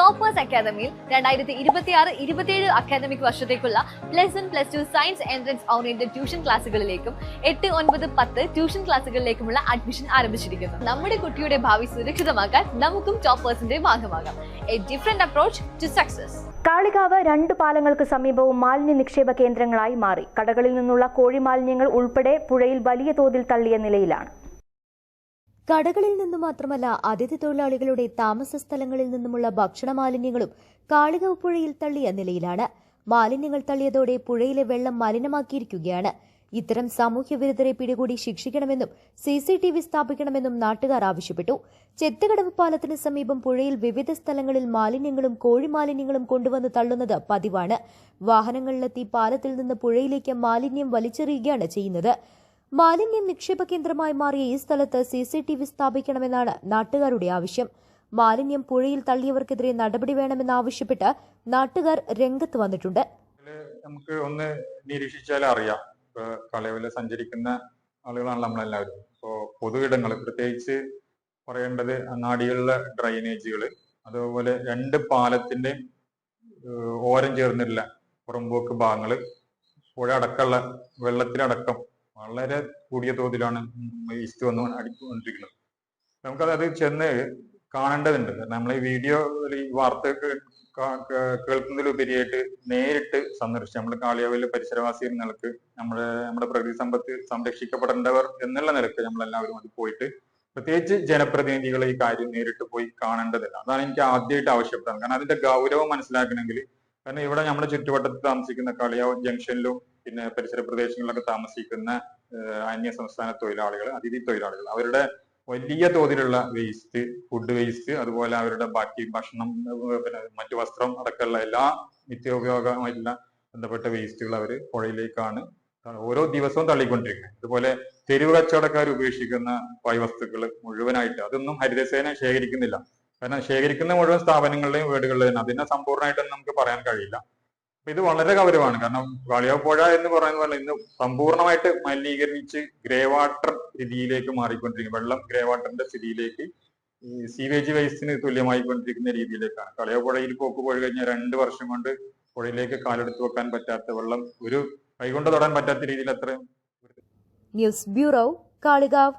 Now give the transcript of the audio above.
Toppers അക്കാദമിയിൽ രണ്ടായിരത്തി ഇരുപത്തി ആറ് ഇരുപത്തിയേഴ് അക്കാദമിക് വർഷത്തേക്കുള്ള plus one plus two science entrance oriented tuition ക്ലാസ്സുകളിലേക്കും എട്ട് ഒൻപത് പത്ത് ട്യൂഷൻ ക്ലാസ്സുകളിലേക്കുമുള്ള അഡ്മിഷൻ ആരംഭിച്ചിരിക്കുന്നു. നമ്മുടെ കുട്ടിയുടെ ഭാവി സുരക്ഷിതമാക്കാൻ നമുക്കും ടോപ്പേഴ്സിന്റെ ഭാഗമാകാം. A different approach to success Kalikavu രണ്ട് പാലങ്ങൾക്ക് സമീപവും മാലിന്യ നിക്ഷേപ കേന്ദ്രങ്ങളായി മാറി. കടകളിൽ നിന്നുള്ള കോഴിമാലിന്യങ്ങൾ ഉൾപ്പെടെ പുഴയിൽ വലിയ തോതിൽ തള്ളിയ നിലയിലാണ്. കടകളിൽ നിന്ന് മാത്രമല്ല അതിഥി തൊഴിലാളികളുടെ താമസ സ്ഥലങ്ങളിൽ നിന്നുമുള്ള ഭക്ഷണ മാലിന്യങ്ങളും കാളികാവ് പുഴയിൽ തള്ളിയ നിലയിലാണ്. മാലിന്യങ്ങൾ തള്ളിയതോടെ പുഴയിലെ വെള്ളം മലിനമാക്കിയിരിക്കുകയാണ്. ഇത്തരം സാമൂഹ്യ വിരുദ്ധരെ പിടികൂടി ശിക്ഷിക്കണമെന്നും സി സി ടി വി സ്ഥാപിക്കണമെന്നും നാട്ടുകാർ ആവശ്യപ്പെട്ടു. ചെത്തുകടവ് പാലത്തിന് സമീപം പുഴയിൽ വിവിധ സ്ഥലങ്ങളിൽ മാലിന്യങ്ങളും കോഴിമാലിന്യങ്ങളും കൊണ്ടുവന്ന് തള്ളുന്നത് പതിവാണ്. വാഹനങ്ങളിലെത്തി പാലത്തിൽ നിന്ന് പുഴയിലേക്ക് മാലിന്യം വലിച്ചെറിയുകയാണ് ചെയ്യുന്നത്. മാലിന്യം നിക്ഷേപ കേന്ദ്രമായി മാറിയ ഈ സ്ഥലത്ത് സി സി ടി വി സ്ഥാപിക്കണമെന്നാണ് നാട്ടുകാരുടെ ആവശ്യം. മാലിന്യം പുഴയിൽ തള്ളിയവർക്കെതിരെ നടപടി വേണമെന്നാവശ്യപ്പെട്ട് നാട്ടുകാർ രംഗത്ത് വന്നിട്ടുണ്ട്. നമുക്ക് ഒന്ന് നിരീക്ഷിച്ചാൽ അറിയാം. കളവിൽ സഞ്ചരിക്കുന്ന ആളുകളാണ് നമ്മളെല്ലാവരും. ഇപ്പോ പൊതു ഇടങ്ങൾ പ്രത്യേകിച്ച് പറയേണ്ടത് അങ്ങാടികളിലെ ഡ്രൈനേജുകൾ അതുപോലെ രണ്ട് പാലത്തിന്റെ ഓരം ചേർന്നിട്ടുള്ള പുറമ്പോക്ക് ഭാഗങ്ങൾ പുഴ അടക്കമുള്ള വെള്ളത്തിലടക്കം വളരെ കൂടിയ തോതിലാണ് വേസ്റ്റ് വന്നു അടിക്കൊണ്ടിരിക്കുന്നത്. നമുക്കത് അത് ചെന്ന് കാണേണ്ടതുണ്ട്. കാരണം നമ്മൾ ഈ വീഡിയോ ഈ വാർത്ത കേൾക്കുന്നതിലുപരിയായിട്ട് നേരിട്ട് സന്ദർശിച്ച് നമ്മൾ കാളിയാവിലെ പരിസരവാസി നിലയ്ക്ക് നമ്മുടെ നമ്മുടെ പ്രകൃതി സമ്പത്ത് സംരക്ഷിക്കപ്പെടേണ്ടവർ എന്നുള്ള നിലയ്ക്ക് നമ്മളെല്ലാവരും അത് പോയിട്ട് പ്രത്യേകിച്ച് ജനപ്രതിനിധികൾ ഈ കാര്യം നേരിട്ട് പോയി കാണേണ്ടതില്ല. അതാണ് എനിക്ക് ആദ്യമായിട്ട് ആവശ്യപ്പെടുന്നത് കാരണം അതിന്റെ ഗൗരവം മനസ്സിലാക്കണമെങ്കിൽ കാരണം ഇവിടെ നമ്മുടെ ചുറ്റുവട്ടത്ത് താമസിക്കുന്ന കളിയാവ് ജംഗ്ഷനിലും പിന്നെ പരിസര പ്രദേശങ്ങളിലൊക്കെ താമസിക്കുന്ന അന്യ സംസ്ഥാന തൊഴിലാളികൾ അതിഥി തൊഴിലാളികൾ അവരുടെ വലിയ തോതിലുള്ള വേസ്റ്റ് ഫുഡ് വേസ്റ്റ് അതുപോലെ അവരുടെ ബാക്കി ഭക്ഷണം പിന്നെ മറ്റു വസ്ത്രം അടക്കമുള്ള എല്ലാ നിത്യോപയോഗമായിട്ടുള്ള ബന്ധപ്പെട്ട വേസ്റ്റുകൾ അവർ പുഴയിലേക്കാണ് ഓരോ ദിവസവും തള്ളിക്കൊണ്ടിരിക്കുന്നത്. അതുപോലെ തെരുവ് കച്ചവടക്കാർ ഉപേക്ഷിക്കുന്ന വസ്തുക്കൾ മുഴുവനായിട്ട് അതൊന്നും ഹരിതസേന ശേഖരിക്കുന്നില്ല. കാരണം ശേഖരിക്കുന്ന മുഴുവൻ സ്ഥാപനങ്ങളുടെയും വീടുകളുടെയും അതിനെ സമ്പൂർണമായിട്ടൊന്നും നമുക്ക് പറയാൻ കഴിയില്ല. ഇത് വളരെ ഗൗരവമാണ്. കാരണം വാളിയാവ് പുഴ എന്ന് പറയുന്ന പോലെ ഇന്ന് സമ്പൂർണമായിട്ട് മലിനീകരിച്ച് ഗ്രേ വാട്ടർ രീതിയിലേക്ക് മാറിക്കൊണ്ടിരിക്കും വെള്ളം ഗ്രേ വാട്ടറിന്റെ സ്ഥിതിയിലേക്ക് ഈ സീവേജ് വേസ്റ്റിന് തുല്യമായി കൊണ്ടിരിക്കുന്ന രീതിയിലേക്കാണ്. കളിയാവ് പുഴയിൽ പോക്ക് പോയി കഴിഞ്ഞാൽ രണ്ട് വർഷം കൊണ്ട് പുഴയിലേക്ക് കാലെടുത്ത് വെക്കാൻ പറ്റാത്ത വെള്ളം ഒരു കൈകൊണ്ട് തൊടാൻ പറ്റാത്ത രീതിയിൽ അത്രയും ന്യൂസ് ബ്യൂറോ കാളികാവ്.